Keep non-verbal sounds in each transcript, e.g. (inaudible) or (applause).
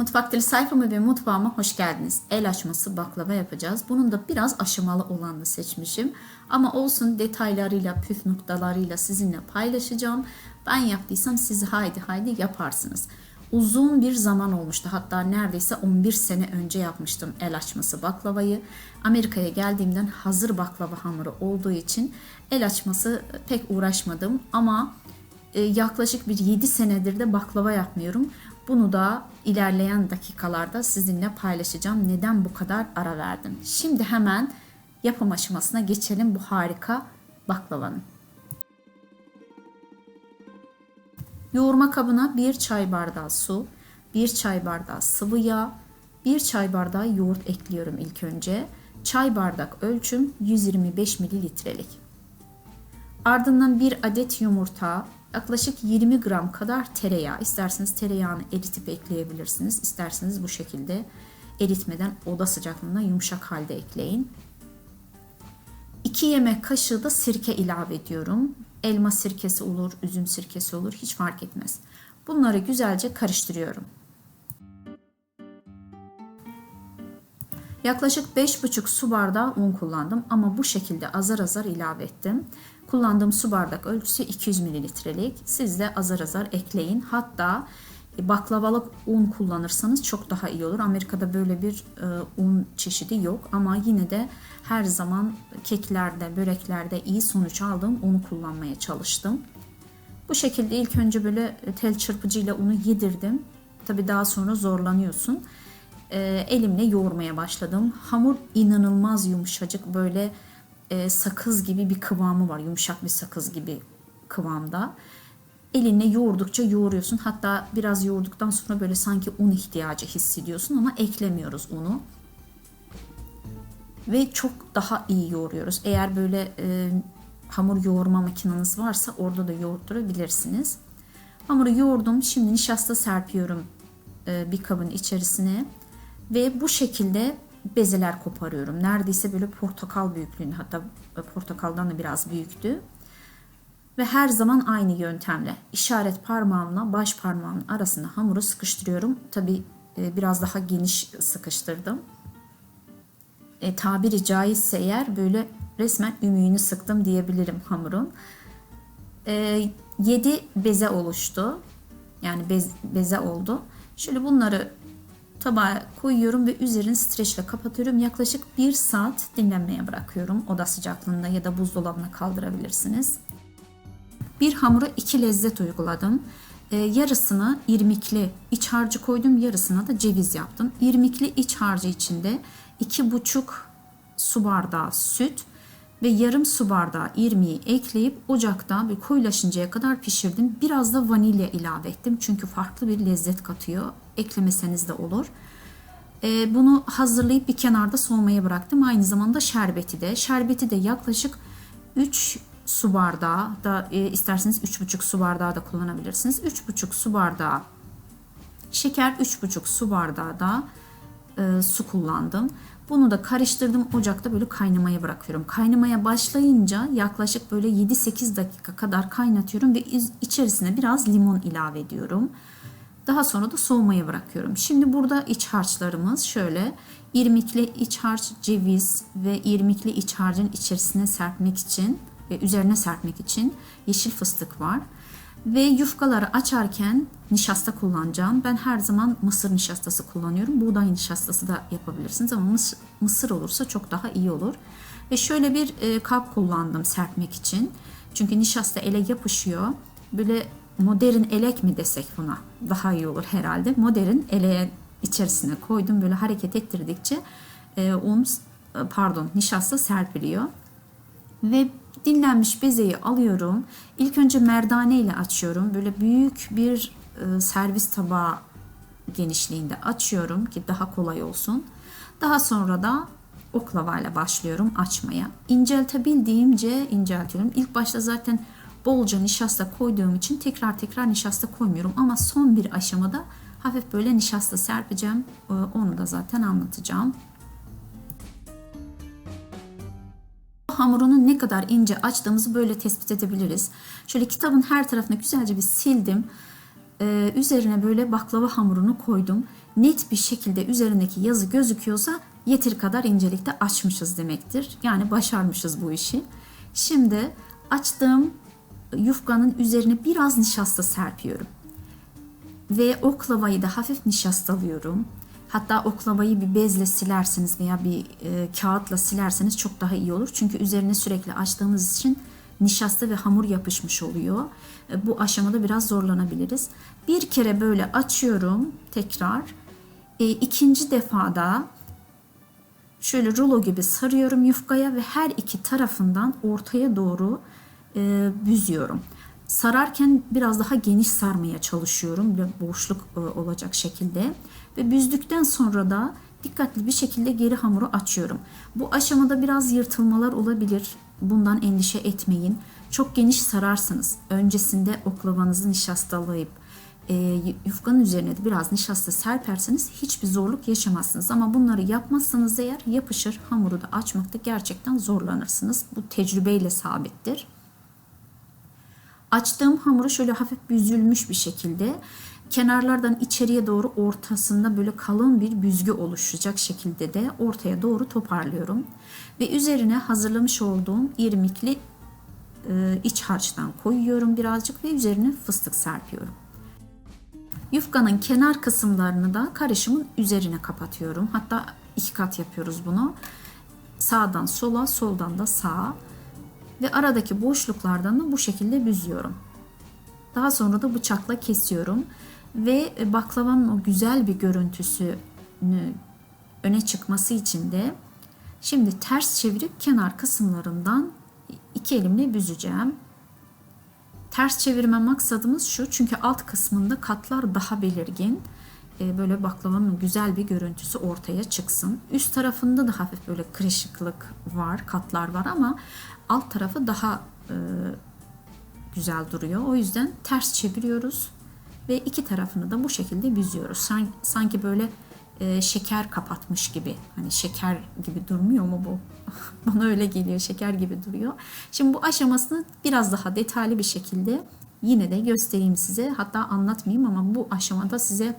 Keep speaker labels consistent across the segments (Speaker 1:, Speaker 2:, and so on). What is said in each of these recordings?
Speaker 1: Mutfak Dili sayfama ve mutfağıma hoş geldiniz. El açması baklava yapacağız. Bunun da biraz aşamalı olanını seçmişim. Ama olsun detaylarıyla, püf noktalarıyla sizinle paylaşacağım. Ben yaptıysam siz haydi haydi yaparsınız. Uzun bir zaman olmuştu. Hatta neredeyse 11 sene önce yapmıştım el açması baklavayı. Amerika'ya geldiğimden hazır baklava hamuru olduğu için el açması pek uğraşmadım. Ama e, yaklaşık bir 7 senedir de baklava yapmıyorum. Bunu da ilerleyen dakikalarda sizinle paylaşacağım. Neden bu kadar ara verdim? Şimdi hemen yapım aşamasına geçelim bu harika baklavanın. Yoğurma kabına 1 çay bardağı su, 1 çay bardağı sıvı yağ, 1 çay bardağı yoğurt ekliyorum ilk önce. Çay bardak ölçüm 125 mililitrelik. Ardından bir adet yumurta, yaklaşık 20 gram kadar tereyağı. İsterseniz tereyağını eritip ekleyebilirsiniz. İsterseniz bu şekilde eritmeden oda sıcaklığında yumuşak halde ekleyin. 2 yemek kaşığı da sirke ilave ediyorum. Elma sirkesi olur, üzüm sirkesi olur hiç fark etmez. Bunları güzelce karıştırıyorum. Yaklaşık 5,5 su bardağı un kullandım ama bu şekilde azar azar ilave ettim. Kullandığım su bardak ölçüsü 200 mililitrelik. Siz de azar azar ekleyin. Hatta e, baklavalık un kullanırsanız çok daha iyi olur. Amerika'da böyle bir e, un çeşidi yok ama yine de her zaman keklerde, böreklerde iyi sonuç aldığım unu kullanmaya çalıştım. Bu şekilde ilk önce böyle tel çırpıcıyla unu yedirdim. Tabi daha sonra zorlanıyorsun. E, elimle yoğurmaya başladım. Hamur inanılmaz yumuşacık böyle e, sakız gibi bir kıvamı var. Yumuşak bir sakız gibi kıvamda. Elinle yoğurdukça yoğuruyorsun. Hatta biraz yoğurduktan sonra böyle sanki un ihtiyacı hissediyorsun ama eklemiyoruz unu. Ve çok daha iyi yoğuruyoruz. Eğer böyle e, hamur yoğurma makineniz varsa orada da yoğurtturabilirsiniz. Hamuru yoğurdum. Şimdi nişasta serpiyorum e, bir kabın içerisine. Ve bu şekilde bezeler koparıyorum. Neredeyse böyle portakal büyüklüğünde hatta portakaldan da biraz büyüktü. Ve her zaman aynı yöntemle işaret parmağımla baş parmağımın arasında hamuru sıkıştırıyorum. Tabi e, biraz daha geniş sıkıştırdım. E, tabiri caizse eğer böyle resmen ümüğünü sıktım diyebilirim hamurun. E, 7 beze oluştu. Yani bez, beze oldu. Şöyle bunları tabağa koyuyorum ve üzerini streçle kapatıyorum. Yaklaşık 1 saat dinlenmeye bırakıyorum. Oda sıcaklığında ya da buzdolabına kaldırabilirsiniz. Bir hamura iki lezzet uyguladım. Ee, yarısını irmikli iç harcı koydum, yarısına da ceviz yaptım. İrmikli iç harcı içinde 2,5 su bardağı süt ve yarım su bardağı irmiği ekleyip ocakta bir koyulaşıncaya kadar pişirdim. Biraz da vanilya ilave ettim çünkü farklı bir lezzet katıyor. Eklemeseniz de olur. Ee, bunu hazırlayıp bir kenarda soğumaya bıraktım. Aynı zamanda şerbeti de. Şerbeti de yaklaşık 3 su bardağı da e, isterseniz 3,5 su bardağı da kullanabilirsiniz. 3,5 su bardağı şeker, 3,5 su bardağı da e, su kullandım. Bunu da karıştırdım ocakta böyle kaynamaya bırakıyorum. Kaynamaya başlayınca yaklaşık böyle 7-8 dakika kadar kaynatıyorum ve içerisine biraz limon ilave ediyorum. Daha sonra da soğumaya bırakıyorum. Şimdi burada iç harçlarımız şöyle irmikli iç harç, ceviz ve irmikli iç harcın içerisine serpmek için ve üzerine serpmek için yeşil fıstık var. Ve yufkaları açarken nişasta kullanacağım. Ben her zaman mısır nişastası kullanıyorum. Buğday nişastası da yapabilirsiniz ama mısır olursa çok daha iyi olur. Ve şöyle bir e, kap kullandım serpmek için. Çünkü nişasta ele yapışıyor. Böyle modern elek mi desek buna daha iyi olur herhalde. Modern eleğe içerisine koydum. Böyle hareket ettirdikçe e, un pardon nişasta serpiliyor. Ve dinlenmiş bezeyi alıyorum. İlk önce merdane ile açıyorum. Böyle büyük bir e, servis tabağı genişliğinde açıyorum ki daha kolay olsun. Daha sonra da oklava ile başlıyorum açmaya. İnceltebildiğimce inceltiyorum. İlk başta zaten bolca nişasta koyduğum için tekrar tekrar nişasta koymuyorum. Ama son bir aşamada hafif böyle nişasta serpeceğim. E, onu da zaten anlatacağım. Hamurunu ne kadar ince açtığımızı böyle tespit edebiliriz. Şöyle kitabın her tarafını güzelce bir sildim. Ee, üzerine böyle baklava hamurunu koydum. Net bir şekilde üzerindeki yazı gözüküyorsa yeter kadar incelikte açmışız demektir. Yani başarmışız bu işi. Şimdi açtığım yufkanın üzerine biraz nişasta serpiyorum. Ve oklavayı da hafif nişastalıyorum. Hatta oklavayı bir bezle silerseniz veya bir e, kağıtla silerseniz çok daha iyi olur. Çünkü üzerine sürekli açtığımız için nişasta ve hamur yapışmış oluyor. E, bu aşamada biraz zorlanabiliriz. Bir kere böyle açıyorum tekrar. E, ikinci defada şöyle rulo gibi sarıyorum yufkaya ve her iki tarafından ortaya doğru e, büzüyorum. Sararken biraz daha geniş sarmaya çalışıyorum. Böyle boşluk e, olacak şekilde. Ve büzdükten sonra da dikkatli bir şekilde geri hamuru açıyorum. Bu aşamada biraz yırtılmalar olabilir. Bundan endişe etmeyin. Çok geniş sararsanız öncesinde oklavanızı nişastalayıp e, yufkanın üzerine de biraz nişasta serperseniz hiçbir zorluk yaşamazsınız. Ama bunları yapmazsanız eğer yapışır hamuru da açmakta gerçekten zorlanırsınız. Bu tecrübeyle sabittir. Açtığım hamuru şöyle hafif büzülmüş bir şekilde kenarlardan içeriye doğru ortasında böyle kalın bir büzgü oluşacak şekilde de ortaya doğru toparlıyorum. Ve üzerine hazırlamış olduğum irmikli e, iç harçtan koyuyorum birazcık ve üzerine fıstık serpiyorum. Yufkanın kenar kısımlarını da karışımın üzerine kapatıyorum. Hatta iki kat yapıyoruz bunu. Sağdan sola, soldan da sağa ve aradaki boşluklardan da bu şekilde büzüyorum. Daha sonra da bıçakla kesiyorum ve baklavanın o güzel bir görüntüsünü öne çıkması için de şimdi ters çevirip kenar kısımlarından iki elimle büzeceğim. Ters çevirme maksadımız şu çünkü alt kısmında katlar daha belirgin. Ee, böyle baklavanın güzel bir görüntüsü ortaya çıksın. Üst tarafında da hafif böyle kırışıklık var, katlar var ama alt tarafı daha e, güzel duruyor. O yüzden ters çeviriyoruz ve iki tarafını da bu şekilde büzüyoruz. Sanki böyle e, şeker kapatmış gibi. Hani şeker gibi durmuyor mu bu? (laughs) Bana öyle geliyor. Şeker gibi duruyor. Şimdi bu aşamasını biraz daha detaylı bir şekilde yine de göstereyim size. Hatta anlatmayayım ama bu aşamada size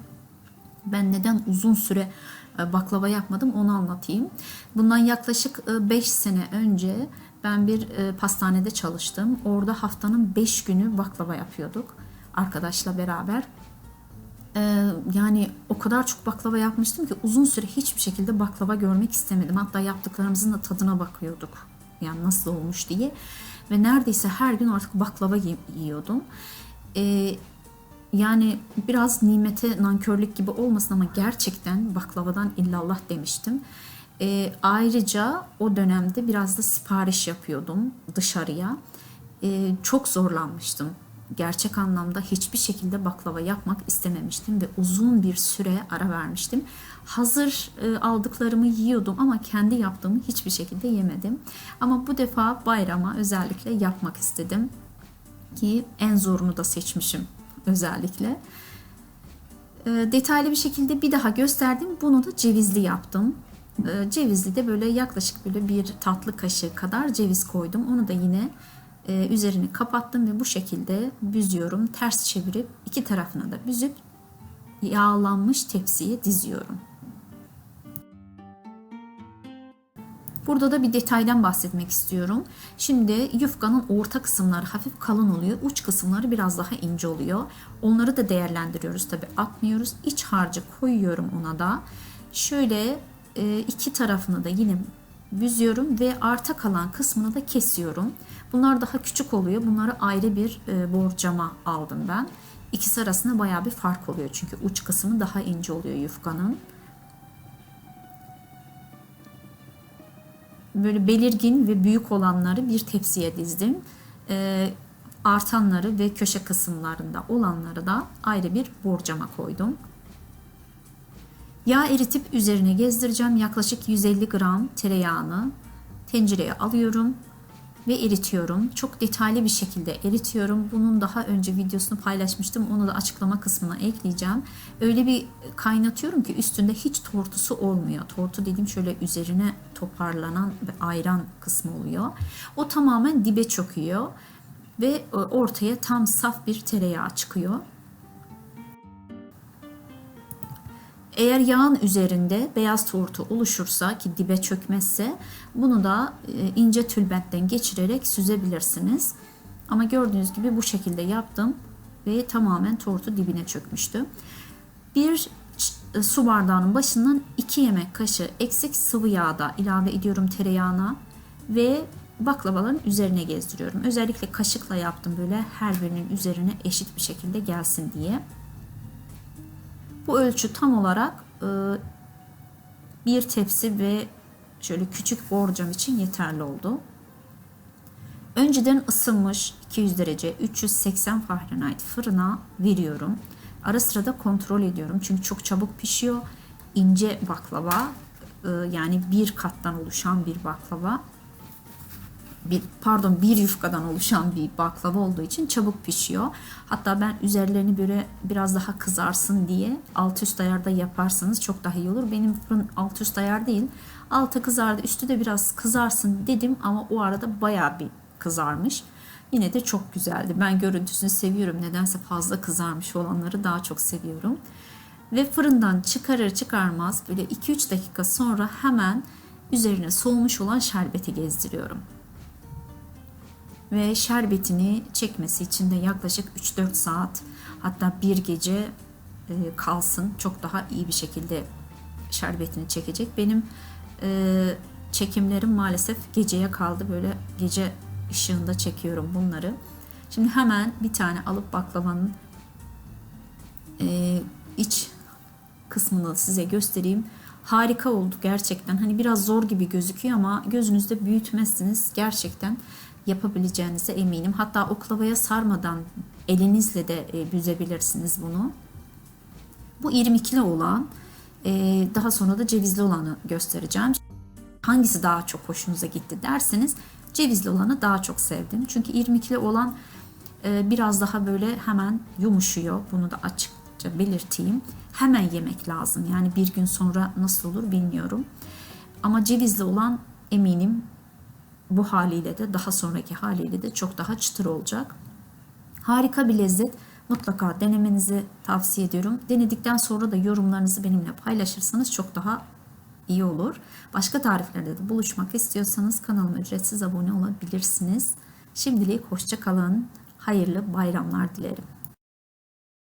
Speaker 1: ben neden uzun süre e, baklava yapmadım onu anlatayım. Bundan yaklaşık 5 e, sene önce ben bir e, pastanede çalıştım. Orada haftanın 5 günü baklava yapıyorduk arkadaşla beraber. Ee, yani o kadar çok baklava yapmıştım ki uzun süre hiçbir şekilde baklava görmek istemedim. Hatta yaptıklarımızın da tadına bakıyorduk. Yani nasıl olmuş diye. Ve neredeyse her gün artık baklava yiyordum. Ee, yani biraz nimete nankörlük gibi olmasın ama gerçekten baklavadan illallah demiştim. E, ayrıca o dönemde biraz da sipariş yapıyordum dışarıya. E, çok zorlanmıştım. Gerçek anlamda hiçbir şekilde baklava yapmak istememiştim ve uzun bir süre ara vermiştim. Hazır e, aldıklarımı yiyordum ama kendi yaptığımı hiçbir şekilde yemedim. Ama bu defa bayrama özellikle yapmak istedim ki en zorunu da seçmişim özellikle. E, detaylı bir şekilde bir daha gösterdim. Bunu da cevizli yaptım. E, cevizli de böyle yaklaşık böyle bir tatlı kaşığı kadar ceviz koydum. Onu da yine e, üzerini kapattım ve bu şekilde büzüyorum. Ters çevirip iki tarafına da büzüp yağlanmış tepsiye diziyorum. Burada da bir detaydan bahsetmek istiyorum. Şimdi yufkanın orta kısımları hafif kalın oluyor. Uç kısımları biraz daha ince oluyor. Onları da değerlendiriyoruz. Tabi atmıyoruz. İç harcı koyuyorum ona da. Şöyle e, iki tarafını da yine büzüyorum ve arta kalan kısmını da kesiyorum. Bunlar daha küçük oluyor. Bunları ayrı bir e, borcama aldım ben. İkisi arasında baya bir fark oluyor. Çünkü uç kısmı daha ince oluyor yufkanın. Böyle belirgin ve büyük olanları bir tepsiye dizdim. E, artanları ve köşe kısımlarında olanları da ayrı bir borcama koydum. Yağ eritip üzerine gezdireceğim. Yaklaşık 150 gram tereyağını tencereye alıyorum ve eritiyorum. Çok detaylı bir şekilde eritiyorum. Bunun daha önce videosunu paylaşmıştım. Onu da açıklama kısmına ekleyeceğim. Öyle bir kaynatıyorum ki üstünde hiç tortusu olmuyor. Tortu dediğim şöyle üzerine toparlanan ve ayran kısmı oluyor. O tamamen dibe çöküyor ve ortaya tam saf bir tereyağı çıkıyor. Eğer yağın üzerinde beyaz tortu oluşursa ki dibe çökmezse bunu da e, ince tülbentten geçirerek süzebilirsiniz. Ama gördüğünüz gibi bu şekilde yaptım ve tamamen tortu dibine çökmüştü. Bir e, su bardağının başından 2 yemek kaşığı eksik sıvı yağ da ilave ediyorum tereyağına ve baklavaların üzerine gezdiriyorum. Özellikle kaşıkla yaptım böyle her birinin üzerine eşit bir şekilde gelsin diye. Bu ölçü tam olarak e, bir tepsi ve şöyle küçük borcam için yeterli oldu. Önceden ısınmış 200 derece 380 Fahrenheit fırına veriyorum. Ara sıra da kontrol ediyorum çünkü çok çabuk pişiyor. İnce baklava e, yani bir kattan oluşan bir baklava bir pardon bir yufkadan oluşan bir baklava olduğu için çabuk pişiyor. Hatta ben üzerlerini böyle biraz daha kızarsın diye alt üst ayarda yaparsanız çok daha iyi olur. Benim fırın alt üst ayar değil. Altı kızardı, üstü de biraz kızarsın dedim ama o arada bayağı bir kızarmış. Yine de çok güzeldi. Ben görüntüsünü seviyorum. Nedense fazla kızarmış olanları daha çok seviyorum. Ve fırından çıkarır çıkarmaz böyle 2-3 dakika sonra hemen üzerine soğumuş olan şerbeti gezdiriyorum ve şerbetini çekmesi için de yaklaşık 3-4 saat hatta bir gece e, kalsın çok daha iyi bir şekilde şerbetini çekecek. Benim e, çekimlerim maalesef geceye kaldı böyle gece ışığında çekiyorum bunları. Şimdi hemen bir tane alıp baklavanın e, iç kısmını size göstereyim. Harika oldu gerçekten. Hani biraz zor gibi gözüküyor ama gözünüzde büyütmezsiniz. Gerçekten yapabileceğinize eminim. Hatta oklavaya sarmadan elinizle de e, büzebilirsiniz bunu. Bu irmikli olan e, daha sonra da cevizli olanı göstereceğim. Hangisi daha çok hoşunuza gitti derseniz cevizli olanı daha çok sevdim. Çünkü irmikli olan e, biraz daha böyle hemen yumuşuyor. Bunu da açıkça belirteyim. Hemen yemek lazım. Yani bir gün sonra nasıl olur bilmiyorum. Ama cevizli olan eminim bu haliyle de daha sonraki haliyle de çok daha çıtır olacak. Harika bir lezzet. Mutlaka denemenizi tavsiye ediyorum. Denedikten sonra da yorumlarınızı benimle paylaşırsanız çok daha iyi olur. Başka tariflerde de buluşmak istiyorsanız kanalıma ücretsiz abone olabilirsiniz. Şimdilik hoşça kalın. Hayırlı bayramlar dilerim.